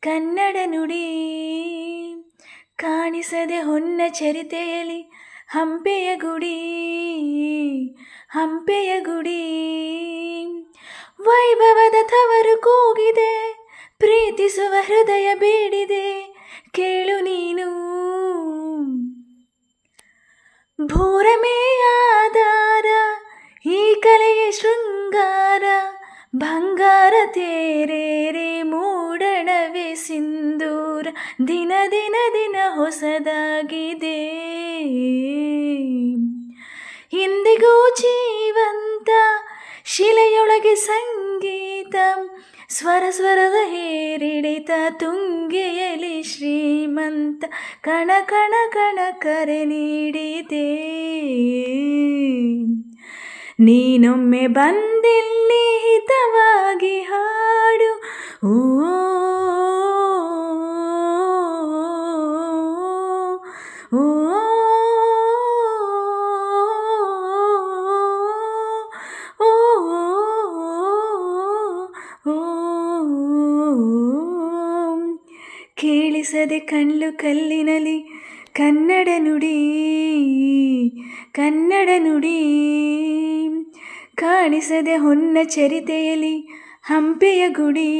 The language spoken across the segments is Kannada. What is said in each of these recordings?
ಕನ್ನಡ ನುಡಿ. ಕಾಣಿಸದೆ ಹೊನ್ನ ಚರಿತೆಯಲ್ಲಿ ಹಂಪೆಯ ಗುಡಿ. ಹಂಪೆಯ ಗುಡಿ. ವೈಭವದ ತವರು ಕೂಗಿದೆ, ಪ್ರೀತಿಸುವ ಹೃದಯ ಬೇಡಿದೆ. ಕೇಳು ನೀನು. ಭೂರಮೇ ಆದಾರ ಈ ಕಲೆಯ ಶೃಂಗಾರ, ಬಂಗಾರ ದಿನ ದಿನ ದಿನ ಹೊಸದಾಗಿದೆ. ಇಂದಿಗೂ ಜೀವಂತ ಶಿಲೆಯೊಳಗೆ ಸಂಗೀತ, ಸ್ವರ ಸ್ವರದ ಹೇರಿಡಿತ ತುಂಗೆಯಲಿ ಶ್ರೀಮಂತ ಕಣ ಕಣ ಕಣ ಕರೆ ನೀಡಿದೆ. ನೀನೊಮ್ಮೆ ಬಂದಿಲ್ಲಿ ಹಿತವಾಗಿ ಹಾಡು ಓ ಕೇಳಿಸದೆ ಕಣ್ಣು ಕಲ್ಲಿನಲಿ. ಕನ್ನಡ ನುಡಿ ಕನ್ನಡ ನುಡಿ. ಕಾಣಿಸದೆ ಹೊನ್ನ ಚರಿತೆಯಲ್ಲಿ ಹಂಪೆಯ ಗುಡಿ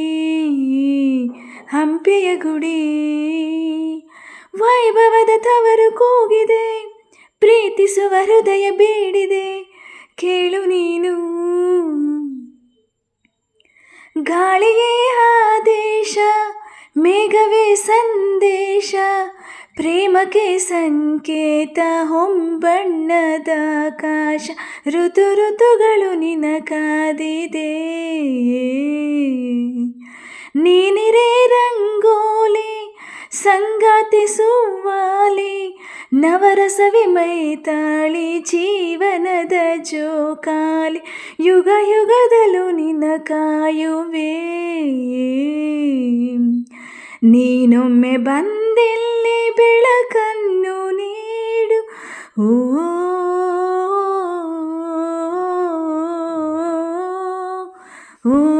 ಹಂಪೆಯ ಗುಡಿ. ವೈಭವದ ತವರು ಕೂಗಿದೆ, ಪ್ರೀತಿಸುವ ಹೃದಯ ಬೇಡಿದೆ. ಕೇಳು ಮೇಘವೇ ಸಂದೇಶ ಪ್ರೇಮಕ್ಕೆ ಸಂಕೇತ ಹೊಂಬಣ್ಣದ ಆಕಾಶ ಋತು ಋತುಗಳು ನಿನ ಕಾದಿದೆ ನೀನಿರೇ ರಂಗೋಲಿ ಸಂಗಾತಿ ಸುವಾಲಿ ನವರಸವಿ ಮೈತಾಳಿ ಜೀವನದ ಜೋಕಾಲಿ ಯುಗ ಯುಗದಲ್ಲೂ ನಿನ್ನ ಕಾಯುವೆ ನೀನೊಮ್ಮೆ ಬಂದಿಲ್ಲಿ ಬೆಳಕನ್ನು ನೀಡು ಓ ಓ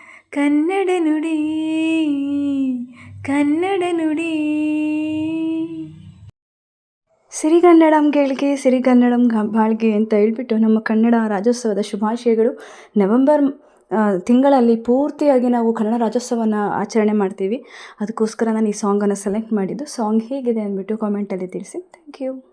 ಕನ್ನಡ ನುಡಿ ಕನ್ನಡ ನುಡಿ. ಸಿರಿಗನ್ನಡಂ ಕನ್ನಡಂ ಬಾಳ್ಗೆ ಅಂತ ಹೇಳ್ಬಿಟ್ಟು ನಮ್ಮ ಕನ್ನಡ ರಾಜ್ಯೋತ್ಸವದ ಶುಭಾಶಯಗಳು. ನವೆಂಬರ್ ತಿಂಗಳಲ್ಲಿ ಪೂರ್ತಿಯಾಗಿ ನಾವು ಕನ್ನಡ ರಾಜ್ಯೋತ್ಸವನ ಆಚರಣೆ ಮಾಡ್ತೀವಿ. ಅದಕ್ಕೋಸ್ಕರ ನಾನು ಈ ಸಾಂಗನ್ನು ಸೆಲೆಕ್ಟ್ ಮಾಡಿದ್ದು. ಸಾಂಗ್ ಹೇಗಿದೆ ಅಂದ್ಬಿಟ್ಟು ಕಾಮೆಂಟಲ್ಲಿ ತಿಳಿಸಿ. Thank you